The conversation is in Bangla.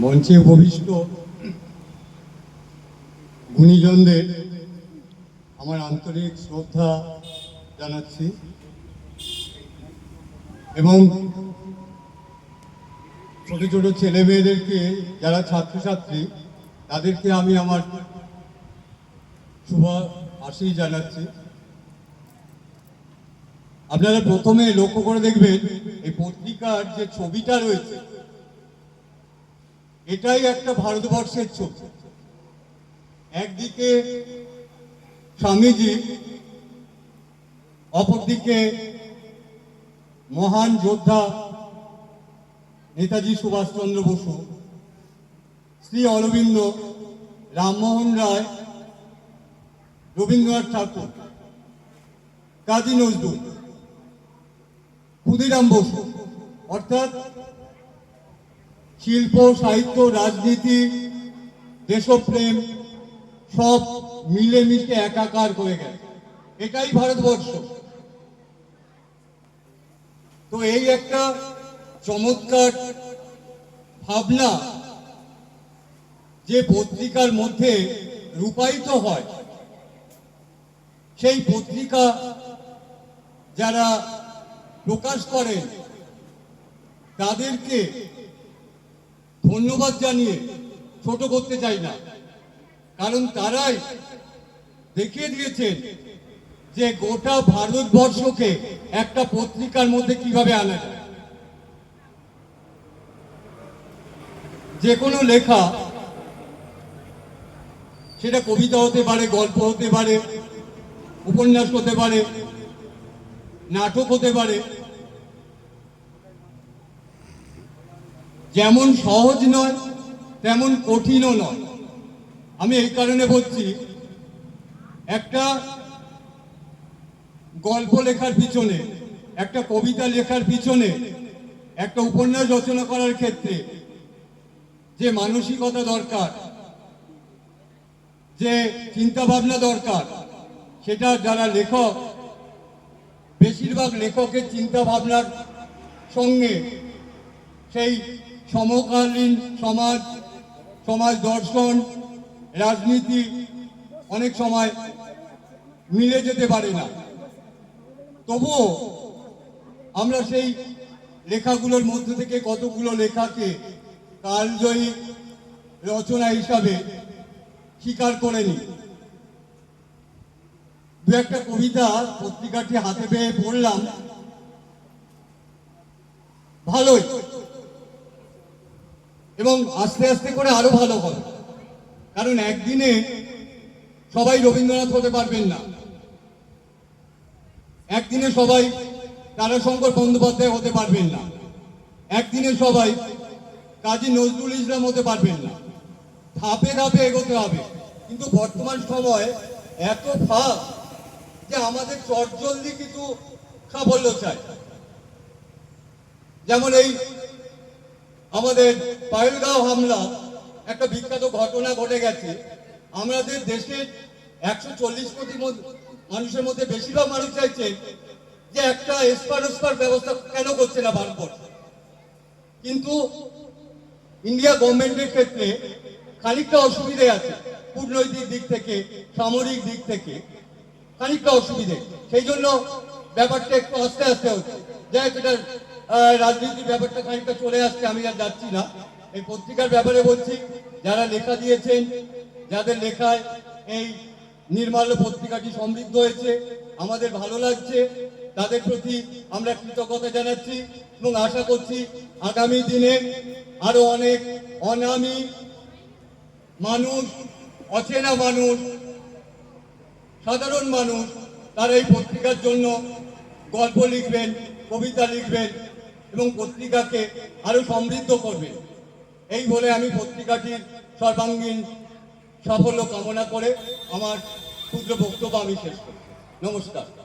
মঞ্চে উপবিষ্ট গুণীজনদের আমার আন্তরিক শ্রদ্ধা জানাচ্ছি এবং ছোট ছোট ছেলে মেয়েদেরকে, যারা ছাত্রছাত্রী, তাদেরকে আমি আমার শুভ আশীষ জানাচ্ছি। আপনারা প্রথমে লক্ষ্য করে দেখবেন, এই পত্রিকার যে ছবিটা রয়েছে এটাই একটা ভারতবর্ষের ছবি। একদিকে স্বামীজি, অপরদিকে মহান যোদ্ধা নেতাজি সুভাষচন্দ্র বসু, শ্রী অরবিন্দ রামমোহন রায়, রবীন্দ্রনাথ ঠাকুর, কাজী নজরুল, ক্ষুদিরাম বসু। অর্থাৎ শিল্প, সাহিত্য, রাজনীতি, দেশপ্রেম, সব মিলেমিশে একাকার হয়ে গেছে। এটাই ভারতবর্ষ। তো এই একটা চমৎকার ভাবনা যে পত্রিকার মধ্যে রূপায়িত হয়, সেই পত্রিকা যারা প্রকাশ করেন, তাদেরকে ধন্যবাদ জানিয়ে ছোট করতে চাই না। কারণ তারাই দেখিয়ে দিয়েছেন যে গোটা ভারতবর্ষকে একটা পত্রিকার মধ্যে কীভাবে আনা যে কোনো লেখা, সেটা কবিতা হতে পারে, গল্প হতে পারে, উপন্যাস হতে পারে, নাটক হতে পারে যেমন সহজ নয়, তেমন কঠিনও নয়। আমি এই কারণে বলছি, একটা গল্প লেখার পিছনে, একটা কবিতা লেখার পিছনে, একটা উপন্যাস রচনা করার ক্ষেত্রে যে মানসিকতা দরকার, যে চিন্তা ভাবনা দরকার, সেটা যারা লেখক, বেশিরভাগ লেখকের চিন্তা ভাবনার সঙ্গে সেই সমকালীন সমাজ সমাজ দর্শন, রাজনীতি অনেক সময় মিলে যেতে পারে না। তবুও আমরা সেই লেখাগুলোর মধ্যে থেকে কতগুলো লেখাকে কালজয়ী রচনা হিসাবে স্বীকার করে নিই। দু একটা কবিতা পত্রিকাটি হাতে পেয়ে পড়লাম। ভালোই। এবং আস্তে আস্তে করে আরও ভালো হবে। কারণ একদিনে সবাই রবীন্দ্রনাথ হতে পারবেন না। একদিনে সবাই তারাশঙ্কর বন্দ্যোপাধ্যায় হতে পারবেন না। একদিনে সবাই কাজী নজরুল ইসলাম হতে পারবেন না। ধাপে ধাপে এগোতে হবে। কিন্তু বর্তমান সময় এত ফাঁক যে আমাদের চটজলদি কিছু সাফল্য চাই। যেমন এই আমাদের পায়েলগাঁও হামলা, একটা বিখ্যাত ঘটনা ঘটে গেছে। আমাদের দেশের একশো চল্লিশ কোটি মানুষের মধ্যে বেশিরভাগ মানুষ চাইছে যে একটা এসপার ওসপার ব্যবস্থা কেন করছে না ভারতবর্ষ কিন্তু ইন্ডিয়া গভর্নমেন্টের ক্ষেত্রে খানিকটা অসুবিধে আছে, কূটনৈতিক দিক থেকে, সামরিক দিক থেকে খানিকটা অসুবিধে। সেই জন্য ব্যাপারটা একটু আস্তে আস্তে হচ্ছে। যাই হোক রাজনীতির ব্যাপারটা খানিকটা চলে আসছে, আমি আর যাচ্ছি না। এই পত্রিকার ব্যাপারে বলছি, যারা লেখা দিয়েছেন, যাদের লেখায় এই নির্মাল্য পত্রিকাটি সমৃদ্ধ হয়েছে, আমাদের ভালো লাগছে, তাদের প্রতি আমরা কৃতজ্ঞতা জানাচ্ছি এবং আশা করছি আগামী দিনে আরও অনেক অনামী মানুষ, অচেনা মানুষ, সাধারণ মানুষ, তারা এই পত্রিকার জন্য গল্প লিখবেন, কবিতা লিখবেন এবং পত্রিকাকে আরও সমৃদ্ধ করবে। এই বলে আমি পত্রিকাটির সর্বাঙ্গীন সাফল্য কামনা করে আমার ক্ষুদ্র বক্তব্য আমি শেষ করি নমস্কার।